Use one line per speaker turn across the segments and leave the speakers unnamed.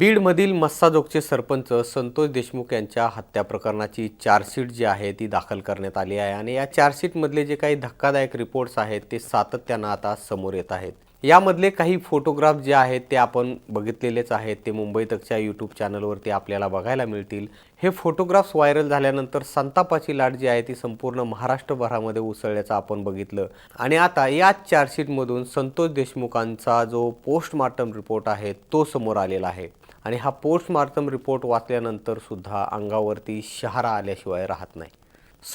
बीडमधील मस्साजोगचे सरपंच संतोष देशमुख यांच्या हत्या प्रकरणाची चार्जशीट जी आहे ती दाखल करण्यात आली आहे आणि या चार्जशीटमधले जे काही धक्कादायक रिपोर्ट्स आहेत ते सातत्यानं आता समोर येत आहेत. यामधले काही फोटोग्राफ जे आहेत ते आपण बघितलेलेच आहेत. ते मुंबई तकच्या यूट्यूब चॅनलवरती आपल्याला बघायला मिळतील. हे फोटोग्राफ्स व्हायरल झाल्यानंतर संतापाची लाट जी आहे ती संपूर्ण महाराष्ट्रभरामध्ये उसळल्याचं आपण बघितलं. आणि आता याच चार्जशीटमधून संतोष देशमुखांचा जो पोस्टमार्टम रिपोर्ट आहे तो समोर आलेला आहे. आणि हा पोस्टमार्टम रिपोर्ट वाचल्यानंतर सुद्धा अंगावरती शहारा आल्याशिवाय राहत नाही.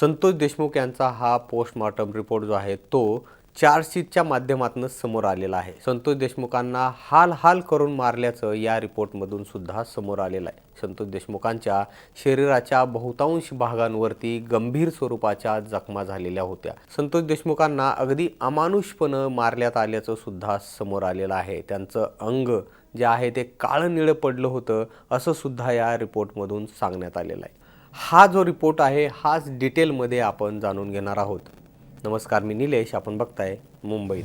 संतोष देशमुख यांचा हा पोस्टमॉर्टम रिपोर्ट जो आहे तो चार्जशीटच्या माध्यमातून समोर आलेला आहे. संतोष देशमुखांना हाल हाल करून मारल्याचं या रिपोर्टमधून सुद्धा समोर आलेलं आहे. संतोष देशमुखांच्या शरीराच्या बहुतांश भागांवरती गंभीर स्वरूपाच्या जखमा झालेल्या होत्या. संतोष देशमुखांना अगदी अमानुषपणं मारण्यात आल्याचं सुद्धा समोर आलेलं आहे. त्यांचं अंग जे आहे ते काळं निळं पडलं होतं असं सुद्धा या रिपोर्टमधून सांगण्यात आलेलं आहे. हा जो रिपोर्ट आहे हाच डिटेलमध्ये आपण जाणून घेणार आहोत. नमस्कार मी निलेश आपण बघताय मुंबईत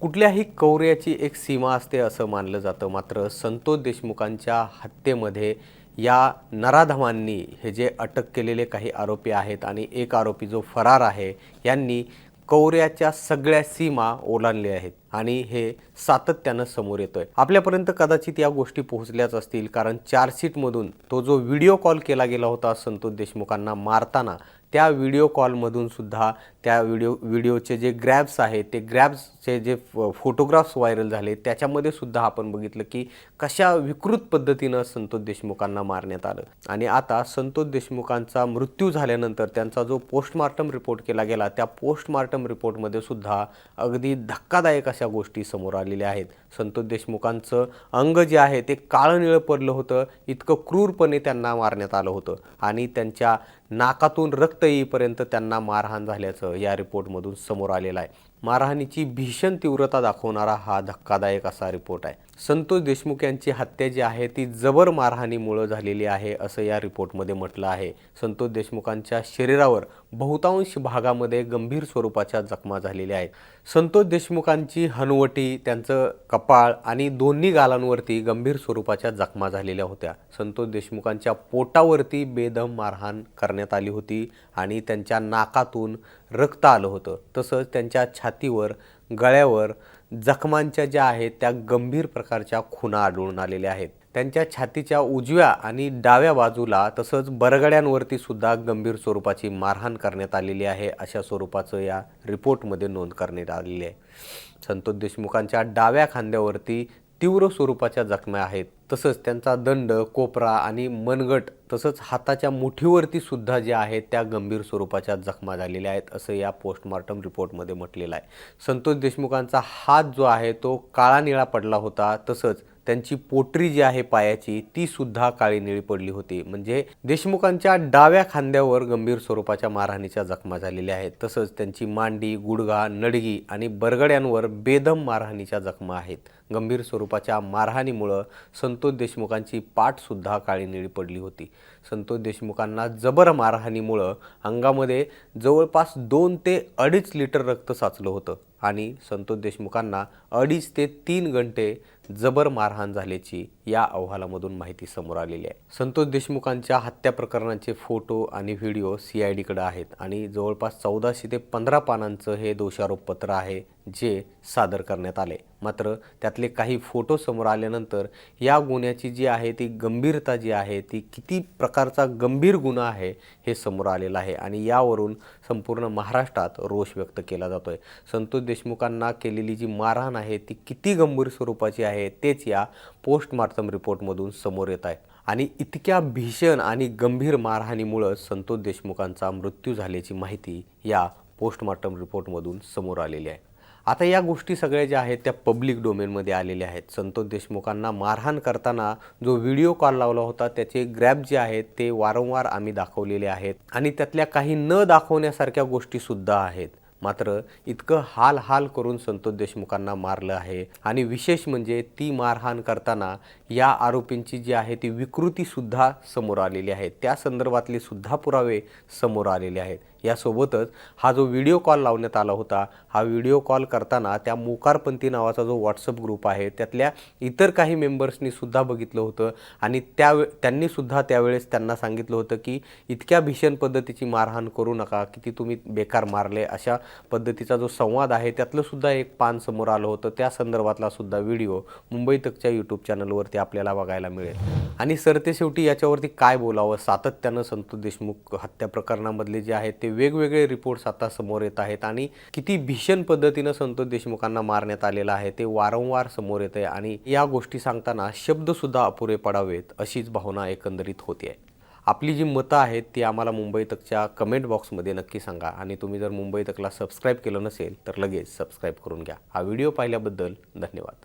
कुठल्याही कौर्याची एक सीमा असते असं मानलं जातं मात्र संतोष देशमुखांच्या हत्येमध्ये या नराधमांनी हे जे अटक केलेले काही आरोपी आहेत आणि एक आरोपी जो फरार आहे यांनी कौऱ्याच्या सगळ्या सीमा ओलांडल्या आहेत आणि हे सातत्यानं समोर येतोय. आपल्यापर्यंत कदाचित या गोष्टी पोहोचल्याच असतील कारण चार्जशीटमधून तो जो व्हिडिओ कॉल केला गेला होता संतोष देशमुखांना मारताना त्या व्हिडिओ कॉलमधून सुद्धा त्या व्हिडिओ व्हिडिओचे जे ग्रॅब्स आहेत ते ग्रॅब्सचे जे फोटोग्राफ्स व्हायरल झाले त्याच्यामध्ये सुद्धा आपण बघितलं की कशा विकृत पद्धतीनं संतोष देशमुखांना मारण्यात आलं. आणि आता संतोष देशमुखांचा मृत्यू झाल्यानंतर त्यांचा जो पोस्टमार्टम रिपोर्ट केला गेला त्या पोस्टमार्टम रिपोर्टमध्ये सुद्धा अगदी धक्कादायक अशा गोष्टी समोर आलेल्या आहेत. संतोष देशमुखांचं अंग जे आहे ते काळं निळं पडलं होतं. इतकं क्रूरपणे त्यांना मारण्यात आलं होतं. आणि त्यांच्या नाकातून रक्त येईपर्यंत त्यांना मारहाण झाल्याचं या रिपोर्टमधून समोर आलेलं आहे. मारहाणीची भीषण तीव्रता दाखवणारा हा धक्कादायक असा रिपोर्ट आहे. संतोष देशमुख यांची हत्या जी आहे ती जबर मारहाणीमुळं झालेली आहे असं या रिपोर्टमध्ये म्हटलं आहे. संतोष देशमुखांच्या शरीरावर बहुतांश भागामध्ये गंभीर स्वरूपाच्या जखमा झालेल्या आहेत. संतोष देशमुखांची हनुवटी त्यांचं कपाळ आणि दोन्ही गालांवरती गंभीर स्वरूपाच्या जखमा झालेल्या होत्या. संतोष देशमुखांच्या पोटावरती बेदम मारहाण करण्यात आली होती आणि त्यांच्या नाकातून रक्त आलं होतं. तसंच त्यांच्या छातीवर गळ्यावर जखमांच्या ज्या आहेत त्या गंभीर प्रकारच्या खुणा आढळून आलेल्या आहेत. त्यांच्या छातीच्या उजव्या आणि डाव्या बाजूला तसंच बरगड्यांवरती सुद्धा गंभीर स्वरूपाची मारहाण करण्यात आलेली आहे अशा स्वरूपाचं या रिपोर्टमध्ये नोंद करण्यात आलेली आहे. संतोष देशमुखांच्या डाव्या खांद्यावरती तीव्र स्वरूपाच्या जखम्या आहेत. तसंच त्यांचा दंड कोपरा आणि मनगट तसंच हाताच्या मुठीवरती सुद्धा ज्या आहेत त्या गंभीर स्वरूपाच्या जखमा झालेल्या आहेत असं या पोस्टमॉर्टम रिपोर्टमध्ये म्हटलेलं आहे. संतोष देशमुखांचा हात जो आहे तो काळा निळा पडला होता. तसंच त्यांची पोटरी जी आहे पायाची ती सुद्धा काळी निळी पडली होती. म्हणजे देशमुखांच्या डाव्या खांद्यावर गंभीर स्वरूपाच्या मारहाणीच्या जखमा झालेल्या आहेत. तसंच त्यांची मांडी गुडघा नडगी आणि बरगड्यांवर बेदम मारहाणीच्या जखमा आहेत. गंभीर स्वरूपाच्या मारहाणीमुळं संतोष देशमुखांची पाठसुद्धा काळी निळी पडली होती. संतोष देशमुखांना जबर मारहाणीमुळं अंगामध्ये जवळपास दोन ते अडीच लिटर रक्त साचलं होतं आणि संतोष देशमुखांना अडीच ते तीन घंटे जबर मारहाण झाल्याची या अहवालामधून माहिती समोर आलेली आहे. संतोष देशमुखांच्या हत्या प्रकरणाचे फोटो आणि व्हिडिओ सी आय डीकडे आहेत आणि जवळपास चौदाशे ते पंधरा पानांचं हे दोषारोपपत्र आहे जे सादर करण्यात आले. मात्र त्यातले काही फोटो समोर आल्यानंतर या गुन्ह्याची जी आहे ती गंभीरता जी आहे ती किती प्रकारचा गंभीर गुन्हा आहे हे समोर आलेलं आहे आणि यावरून संपूर्ण महाराष्ट्रात रोष व्यक्त केला जातो आहे संतोष देशमुखांना केलेली जी मारहाण आहे ती किती गंभीर स्वरूपाची आहे तेच या पोस्टमार्टम रिपोर्टमधून समोर येत आहे. आणि इतक्या भीषण आणि गंभीर मारहाणीमुळं संतोष देशमुखांचा मृत्यू झाल्याची माहिती या पोस्टमार्टम रिपोर्टमधून समोर आलेली आहे. आता या गोष्टी सगळ्या ज्या आहेत त्या पब्लिक डोमेनमध्ये आलेल्या आहेत. संतोष देशमुखांना मारहाण करताना जो व्हिडिओ कॉल लावला होता त्याचे ग्रॅप जे आहेत ते वारंवार आम्ही दाखवलेले आहेत. आणि त्यातल्या काही न दाखवण्यासारख्या गोष्टीसुद्धा आहेत. मात्र इतकं हाल हाल करून संतोष देशमुखांना मारलं आहे. आणि विशेष म्हणजे ती मारहाण करताना या आरोपींची जी आहे ती विकृतीसुद्धा समोर आलेली आहे. त्या संदर्भातले सुद्धा पुरावे समोर आलेले आहेत. यासोबतच हा जो व्हिडिओ कॉल लावण्यात आला होता हा व्हिडिओ कॉल करताना त्या मोकारपंथी नावाचा जो व्हॉट्सअप ग्रुप आहे त्यातल्या इतर काही मेंबर्सनी सुद्धा बघितलं होतं. आणि त्यावे त्यांनी सुद्धा त्यावेळेस त्यांना सांगितलं होतं की इतक्या भीषण पद्धतीची मारहाण करू नका किती तुम्ही बेकार मारले अशा पद्धतीचा जो संवाद आहे त्यातलं सुद्धा एक पान समोर आलं होतं. त्या संदर्भातला सुद्धा व्हिडिओ मुंबई तकच्या यूट्यूब चॅनलवरती आपल्याला बघायला मिळेल. आणि सरते शेवटी याच्यावरती काय बोलावं? सातत्यानं संतोष देशमुख हत्या प्रकरणामधले जे आहेत ते वेगवेगळे रिपोर्ट्स आता समोर येत आहेत आणि किती भीषण पद्धतीनं संतोष देशमुखांना मारण्यात आलेलं आहे ते वारंवार समोर येत आहे आणि या गोष्टी सांगताना शब्दसुद्धा अपुरे पडावेत अशीच भावना एकंदरीत होती आहे. आपली जी मतं आहेत ती आम्हाला मुंबई तकच्या कमेंट बॉक्समध्ये नक्की सांगा आणि तुम्ही जर मुंबई तकला सबस्क्राईब केलं नसेल तर लगेच सबस्क्राईब करून घ्या. हा व्हिडिओ पाहिल्याबद्दल धन्यवाद.